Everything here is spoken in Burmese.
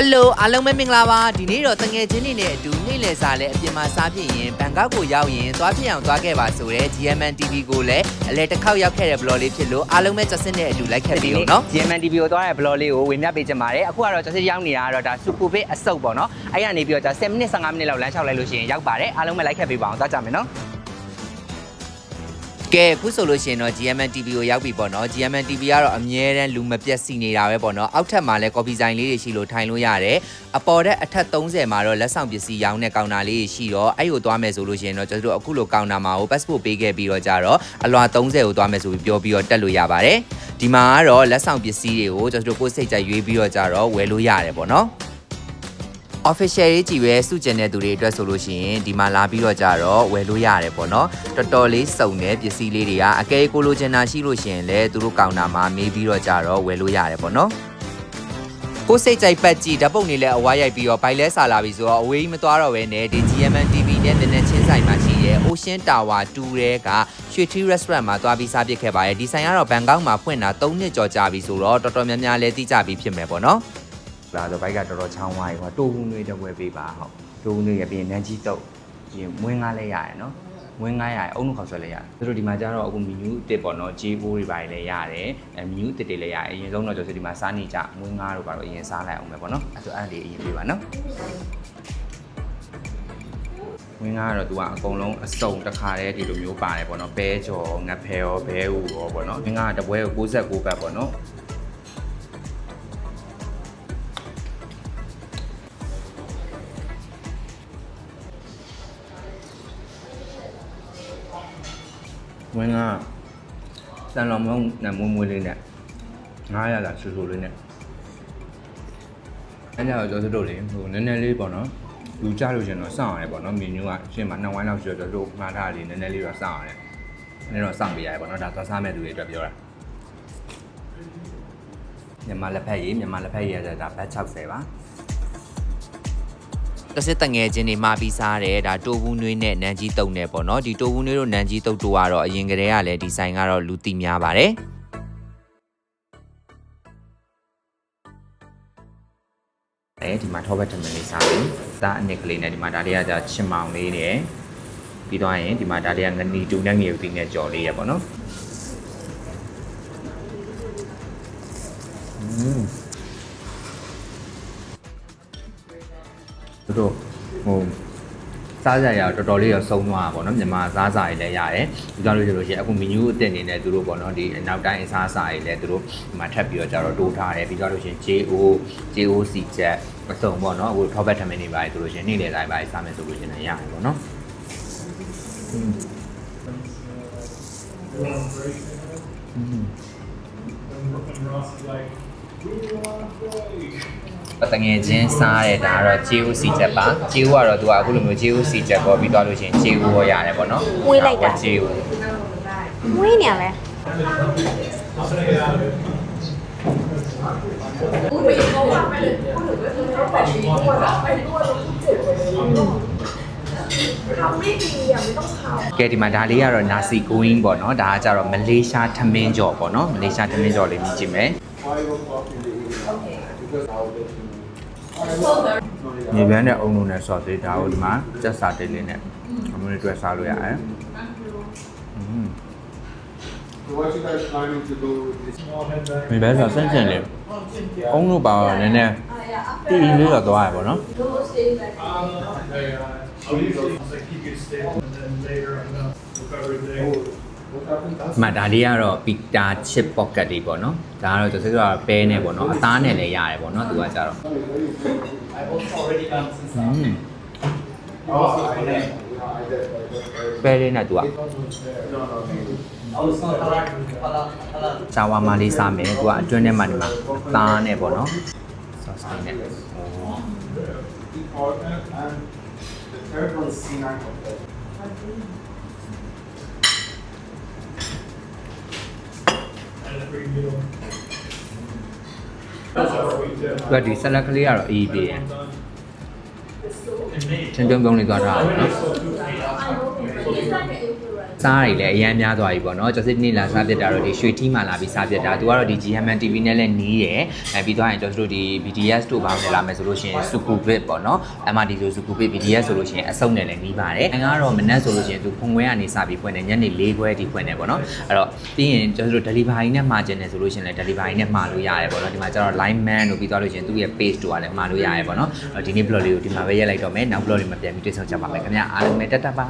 ဟယ်လိုအားလုံးပဲမင်္ဂလာပါဒီနေ့တော့တငယ်ချင်းတွေနဲ့အတူနေ့လည်စာလဲအပြင်မှာစားဖြစ်ရင်ဘန်ကောက်ကိုရောက်ရင်သွားဖြစ်အောင်သွားခဲ့ပါဆိုတဲ့ GMN TV ကိုလည်းအလဲတစ်ခေါက်ရောက်ခဲ့တဲ့ blog လေးဖြစ်လို့အားလုံးပဲချက်စင်းနဲ့အတူလိုက်ခဲ့ပြီးတော့နော် GMN TV ကိုသွားတဲ့ blog လေးကိုဝင်မြပေးချင်ပါတယ်အခုကတော့ကျွန်တော်ရောက်နေတာကတော့ဒါစူပူဘေးအစုပ်ပေါ့နော်အဲ့ကနေပြီးတော့ဒါ10မိနစ်15မိနစ်လောက်လမ်းလျှောက်လိုက်လို့ရှိရင်ရောက်ပါတယ်အားလုံးပဲလိုက်ခဲ့ပေးပါအောင်သွားကြမယ်နော် ကဲအခုဆိုလို့ရှိရင်တော့ GMN TV ကိုရောက်ပြီပေါ့နော် GMN TV ကတော့အမြဲတမ်းလူမပြတ်စီနေတာပဲပေါ့နော်အောက်ထပ်မှာလည်း coffee ဆိုင်လေးတွေရှိလို့ထိုင်လို့ရတယ်အပေါ်ထက်အထက်30မှာတော့လက်ဆောင်ပစ္စည်းရောင်းတဲ့ကောင်တာလေးတွေရှိတော့အဲ့ကိုသွားမယ်ဆိုလို့ရှိရင်တော့ကျွန်တော်တို့အခုလိုကောင်တာမှာကို passport ပေးခဲ့ပြီးတော့ကြတော့အလွာ30ကိုသွားမယ်ဆိုပြီးပြောပြီးတော့တက်လို့ရပါတယ်ဒီမှာကတော့လက်ဆောင်ပစ္စည်းတွေကိုကျွန်တော်တို့ကိုယ်စိတ်ကြိုက်ရွေးပြီးတော့ကြတော့ဝယ်လို့ရတယ်ပေါ့နော် official ရေးကြည့်ပဲစုကျင်တဲ့သူတွေအတွက်ဆိုလို့ရှိရင်ဒီမှာလာပြီးတော့ကြတော့ဝယ်လို့ရတယ်ပေါ့နော်တော်တော်လေးစုံတဲ့ပစ္စည်းလေးတွေကအကဲကိုလိုချင်တာရှိလို့ရှိရင်လည်းသူတို့ကောင်တာမှာမေးပြီးတော့ကြတော့ဝယ်လို့ရတယ်ပေါ့နော်ကိုယ်စိတ်ကြိုက်ပတ်ကြည့်ဓာတ်ပုံတွေလည်းအဝါရိုက်ပြီးတော့ဘိုင်လဲဆာလာပြီဆိုတော့အဝေးကြီးမသွားတော့ဘဲနဲ့ဒီ GMN TV နဲ့နည်းနည်းချင်းဆိုင်မှာရှိရဲ့ Ocean Tower 2ရဲကရွှေထီ restaurant မှာသွားပြီးစားပစ်ခဲ့ပါတယ်ဒီဆိုင်ကတော့ဘန်ကောက်မှာဖွင့်တာ3နှစ်ကျော်ကြာပြီဆိုတော့တော်တော်များများလည်းသိကြပြီးဖြစ်မယ်ပေါ့နော် ဒါဆိုဘိုက်ကတော်တော်ချောင်းဝါးပြီဟောတိုးဘူးတွေတဝယ်ပေးပါဟုတ်တိုးဘူးတွေရပြီးရင်နန်းကြီးတုပ်ပြီးရင်မွေးငါးလည်းရတယ်နော်မွေးငါးရတယ်အုံနှုတ်ခေါက်ဆွဲလည်းရတယ်သူတို့ဒီမှာကျတော့အခုမီနူးအစ်စ်ပေါ့နော် GO တွေပါတယ်လည်းရတယ်အဲမီနူးအစ်စ်တွေလည်းရတယ်အရင်ဆုံးတော့ကျွန်တော်ဒီမှာစားနေကြမွေးငါးတို့ပါတော့အရင်စားလိုက်အောင်ပဲပေါ့နော်အဲဆိုအဲ့ဒီအရင်ပေးပါနော်ဝင်းကားကတော့သူကအကုန်လုံးအစုံတစ်ခါတည်းဒီလိုမျိုးပါတယ်ပေါ့နော်ပဲကြော်ငါဖဲရောဘဲဥရောပေါ့နော်ဝင်းကားကတပွဲကို69ဘတ်ပေါ့နော် ဝင်းကားစံလောင်မုံနဲ့မွေးမွေးလေးနဲ့900လာဆူဆူလေးနဲ့အဲ့ဒါတော့ကျွန်တော်တို့လေဟိုနည်းနည်းလေးပေါ့နော်လူကြလို့ရှရင်တော့စောင့်ရတယ်ပေါ့နော်မီနူးကရှင်းမှာနှစ်ဝိုင်းလောက်ရှိတော့တို့မှားထားလေးနည်းနည်းလေးတော့စောင့်ရတယ်နည်းတော့စောင့်ပေးရတယ်ပေါ့နော်ဒါသွားစားမဲ့သူတွေအတွက်ပြောတာမြန်မာလက်ဖက်ရည်မြန်မာလက်ဖက်ရည်ရတာဘတ်60ပါ တစ်စစ်တငယ်ချင်းတွေမှာပြီးစားတယ်ဒါတိုးဘူးနွေးနဲ့နန်းကြီးတုံနဲ့ပေါ့နော်ဒီတိုးဘူးနွေးတို့နန်းကြီးတုံတို့ကတော့အရင်ကတည်းကလည်းဒီဆိုင်ကတော့လူသိများပါတယ်အဲဒီမှာထောဘက်ထမင်းလေးစားပြီဒါအနစ်ကလေးနဲ့ဒီမှာဒါလေးကကြာချင်မောင်လေးနဲ့ပြီးတော့ရင်ဒီမှာဒါလေးကငနီတူနဲ့ငရုတ်တီနဲ့ကြော်လေးရပေါ့နော် တို့ဟိုစားကြရတော့တော်တော်လေးတော့စုံသွားတာပေါ့နော်မြန်မာစားစာတွေလည်းရတယ်ဒီကြောင့်လို့ဆိုလို့ရှိရင်အခုမီနူးအသစ်အနေနဲ့သူတို့ပေါ့နော်ဒီနောက်တိုင်းအစားအစာတွေလည်းသူတို့ဒီမှာထပ်ပြီးတော့ကြတော့တိုးထားတယ်ပြီးကြောင့်လို့ရှိရင် JO JOC ချက်အစုံပေါ့နော်အခုထောဘက်ထမင်းတွေပါတယ်ဆိုလို့ရှိရင်နေ့လယ်တိုင်းပါတယ်စားမယ်ဆိုလို့ရှိရင်လည်းရတယ်ပေါ့နော် ပတငယ်ချင်းစားတဲ့ဒါကတော့ JOC ချက်ပါ JO ကတော့သူကအခုလိုမျိုး JOC ချက်ပေါ်ပြီးသွားလို့ရှိရင် JO ရောရတယ်ပေါ့နော်မွေးလိုက်တာ JO မွေးနေရလဲကဲ ဒီမှာဒါလေးကတော့ nasi going ပေါ့နော်ဒါကကြတော့မလေးရှားထမင်းကြော်ပေါ့နော်မလေးရှားထမင်းကြော်လေးမြင်ကြည့်မယ်မြေပြန်းတဲ့အုံလုံးနဲ့ဆော့သေးဒါကိုဒီမှာစက်စာတင်းလေးနဲ့အမလေးတွဲစားလို့ရတယ် So what you guys planning to do with this? မြေပြန်းဆိုဆန့်ကျင်လေးအုံလို့ပါတော့နည်းနည်းတီးလေးတော့သွားရပေါ့နော် Um, they, uh, I'll usually like keep it stable and then later I'm gonna recover it there. What happened? ဒီမှာဒါလေးကတော့ပီတာချစ်ပေါ့ကတ်လေးပေါ့နော်ဒါကတော့ကျွန်တော်တို့ကပဲနဲ့ပေါ့နော်အသားနဲ့လည်းရတယ်ပေါ့နော်သူကကြတော့ I also already done since อืม Oh, I did. Yeah, I did. I did. ပဲလေးနဲ့သူက I was not correct with halal halal. ရှာဝါမာလေးစားမယ်သူကအတွင်းထဲမှာဒီမှာသားနဲ့ပေါ့နော်ဆော့ဆိုင်နဲ့ Partner and the third one is C9 hotel. And a free meal. That's our sweet too. သူကဒီဆလတ်ကလေးကတော့အေးပေးတယ် In May. ချင်းတုံးတုံးလေးသွားထားတာပေါ့နော် So two eight hours. စားတွေလည်းအများများသွားပြီပေါ့နော်ကျော်စစ်နေ့လာစားပြတ်တာတော့ဒီရွှေထီးမှလာပြီးစားပြတ်တာသူကတော့ဒီ GMN TV နဲ့လည်းနီးတယ်အဲပြီးသွားရင်ကျော်တို့ဒီ BDS တို့ဘာလို့လာမယ်ဆိုလို့ရှိရင် Sukubit ပေါ့နော် MRT ဆို Sukubit BDS ဆိုလို့ရှိရင်အစုံနဲ့လည်းနီးပါတယ်အဲကတော့မနက်ဆိုလို့ရှိရင်သူဖုန်ခွဲကနေစပြီးဖွင့်တယ်ညနေ၄ခွဲထိဖွင့်တယ်ပေါ့နော်အဲ့တော့ပြီးရင်ကျော်တို့ delivery နဲ့မှာကျင်တယ်ဆိုလို့ရှိရင်လည်း delivery နဲ့မှာလို့ရတယ်ပေါ့နော်ဒီမှာကျတော့ line man လို့ပြီးသွားလို့ရှိရင်သူ့ရဲ့ page တို့ကလည်းမှာလို့ရတယ်ပေါ့နော်အဲ့တော့ဒီနေ့ blog လေးကိုဒီမှာပဲရက်လိုက်တော့မယ်နောက် blog လေးမှာပြန်ပြီးတွေ့ဆုံကြပါမယ်ခင်ဗျာအားလုံးပဲတက်တက်ပါ